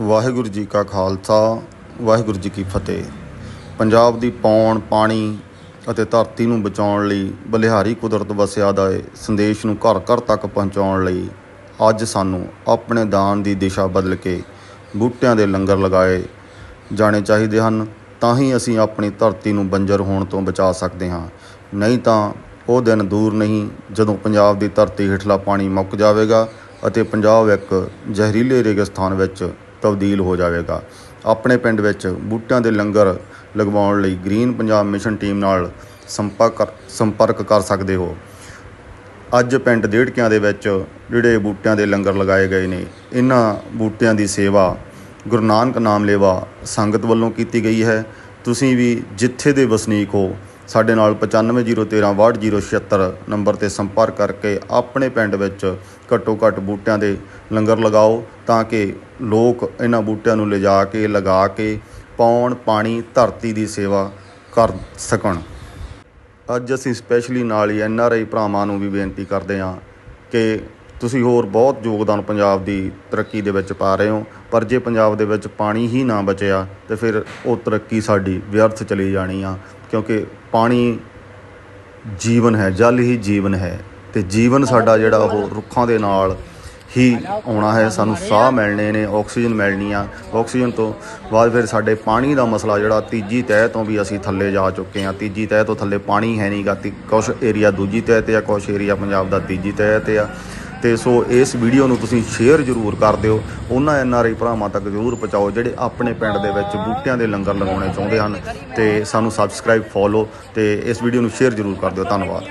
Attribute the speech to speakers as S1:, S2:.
S1: ਵਾਹਿਗੁਰੂ ਜੀ ਕਾ ਖਾਲਸਾ, ਵਾਹਿਗੁਰੂ ਜੀ ਕੀ ਫਤਿਹ। ਪੰਜਾਬ ਦੀ ਪੌਣ, ਪਾਣੀ ਅਤੇ ਧਰਤੀ ਨੂੰ ਬਚਾਉਣ ਲਈ ਬਲਿਹਾਰੀ ਕੁਦਰਤ ਵਸਿਆ ਦਾ ਸੰਦੇਸ਼ ਨੂੰ ਘਰ ਘਰ ਤੱਕ ਪਹੁੰਚਾਉਣ ਲਈ ਅੱਜ ਸਾਨੂੰ ਆਪਣੇ ਦਾਨ ਦੀ ਦਿਸ਼ਾ ਬਦਲ ਕੇ ਬੂਟਿਆਂ ਦੇ ਲੰਗਰ ਲਗਾਏ ਜਾਣੇ ਚਾਹੀਦੇ ਹਨ, ਤਾਂ ਹੀ ਅਸੀਂ ਆਪਣੀ ਧਰਤੀ ਨੂੰ ਬੰਜਰ ਹੋਣ ਤੋਂ ਬਚਾ ਸਕਦੇ ਹਾਂ। ਨਹੀਂ ਤਾਂ ਉਹ ਦਿਨ ਦੂਰ ਨਹੀਂ, ਜਦੋਂ ਪੰਜਾਬ ਦੀ ਧਰਤੀ ਹੇਠਲਾ ਪਾਣੀ ਮੁੱਕ ਜਾਵੇਗਾ ਅਤੇ ਪੰਜਾਬ ਇੱਕ ਜ਼ਹਿਰੀਲੇ ਰੇਗਿਸਤਾਨ ਵਿੱਚ ਤਬਦੀਲ ਹੋ ਜਾਵੇਗਾ। ਆਪਣੇ ਪਿੰਡ ਵਿੱਚ ਬੂਟਿਆਂ ਦੇ ਲੰਗਰ ਲਗਵਾਉਣ ਲਈ ਗ੍ਰੀਨ ਪੰਜਾਬ ਮਿਸ਼ਨ ਟੀਮ ਨਾਲ ਸੰਪਰਕ ਕਰ- ਸੰਪਰਕ ਕਰ ਸਕਦੇ ਹੋ। ਅੱਜ ਪਿੰਡ ਡੇੜਕਿਆਂ ਦੇ ਵਿੱਚ ਜਿਹੜੇ ਬੂਟਿਆਂ ਦੇ ਲੰਗਰ ਲਗਾਏ ਗਏ ਨੇ, ਇਹਨਾਂ ਬੂਟਿਆਂ ਦੀ ਸੇਵਾ ਗੁਰੂ ਨਾਨਕ ਨਾਮ ਲੇਵਾ ਸੰਗਤ ਵੱਲੋਂ ਕੀਤੀ ਗਈ ਹੈ। ਤੁਸੀਂ ਵੀ ਜਿੱਥੇ ਦੇ ਵਸਨੀਕ ਹੋ ਸਾਡੇ ਨਾਲ 950136 ਨੰਬਰ ਤੇ ਸੰਪਰਕ ਕਰਕੇ ਆਪਣੇ ਪਿੰਡ ਵਿੱਚ ਘੱਟੋ ਘੱਟ ਬੂਟਿਆਂ ਦੇ ਲੰਗਰ ਲਗਾਓ ਤਾਂ ਕਿ ਲੋਕ ਇਹਨਾਂ ਬੂਟਿਆਂ ਨੂੰ ਲਿਜਾ ਕੇ, ਲਗਾ ਕੇ ਪੌਣ ਪਾਣੀ, ਧਰਤੀ ਦੀ ਸੇਵਾ ਕਰ ਸਕਣ। ਅੱਜ ਅਸੀਂ ਸਪੈਸ਼ਲੀ ਨਾਲ ਹੀ ਐਨ ਆਰ ਆਈ ਭਰਾਵਾਂ ਨੂੰ ਵੀ ਬੇਨਤੀ ਕਰਦੇ ਹਾਂ ਕਿ ਤੁਸੀਂ ਹੋਰ ਬਹੁਤ ਯੋਗਦਾਨ ਪੰਜਾਬ ਦੀ ਤਰੱਕੀ ਦੇ ਵਿੱਚ ਪਾ ਰਹੇ ਹੋ, ਪਰ ਜੇ ਪੰਜਾਬ ਦੇ ਵਿੱਚ ਪਾਣੀ ਹੀ ਨਾ ਬਚਿਆ, ਤੇ ਫਿਰ ਉਹ ਤਰੱਕੀ ਸਾਡੀ ਵਿਅਰਥ ਚਲੀ ਜਾਣੀ ਆ, ਕਿਉਂਕਿ ਪਾਣੀ ਜੀਵਨ ਹੈ, ਜਲ ਹੀ ਜੀਵਨ ਹੈ, ਤੇ ਜੀਵਨ ਸਾਡਾ ਜਿਹੜਾ ਉਹ ਰੁੱਖਾਂ ਦੇ ਨਾਲ ਹੀ ਆਉਣਾ ਹੈ, ਸਾਨੂੰ ਸਾਹ ਮਿਲਣੇ ਨੇ, ਆਕਸੀਜਨ ਮਿਲਣੀ ਆ, ਆਕਸੀਜਨ ਤੋਂ ਬਾਅਦ ਫਿਰ ਸਾਡੇ ਪਾਣੀ ਦਾ ਮਸਲਾ ਜਿਹੜਾ ਤੀਜੀ ਤਹਿ ਤੋਂ ਵੀ ਅਸੀਂ ਥੱਲੇ ਜਾ ਚੁੱਕੇ ਹਾਂ ਤੀਜੀ ਤਹਿ ਤੋਂ ਥੱਲੇ ਪਾਣੀ ਹੈ ਨਹੀਂਗਾ ਤੀ ਕੁਛ ਏਰੀਆ ਦੂਜੀ ਤਹਿ ਤੇ ਆ, ਕੁਛ ਏਰੀਆ ਪੰਜਾਬ ਦਾ ਤੀਜੀ ਤਹਿ ਤੇ ਆ ਤੇ ਸੋ ਇਸ ਵੀਡੀਓ ਨੂੰ ਤੁਸੀਂ ਸ਼ੇਅਰ ਜ਼ਰੂਰ ਕਰ ਦਿਓ। ਉਹਨਾਂ ਐਨ ਆਰ ਆਈ ਭਰਾਵਾਂ ਤੱਕ ਜ਼ਰੂਰ ਪਹੁੰਚਾਓ, ਜਿਹੜੇ ਆਪਣੇ ਪਿੰਡ ਦੇ ਵਿੱਚ ਬੂਟਿਆਂ ਦੇ ਲੰਗਰ ਲਗਾਉਣੇ ਚਾਹੁੰਦੇ ਹਨ ਤੇ ਸਾਨੂੰ ਸਬਸਕ੍ਰਾਈਬ ਫੋਲੋ ਤੇ ਇਸ ਵੀਡੀਓ ਨੂੰ ਸ਼ੇਅਰ ਜ਼ਰੂਰ ਕਰ ਦਿਓ। ਧੰਨਵਾਦ।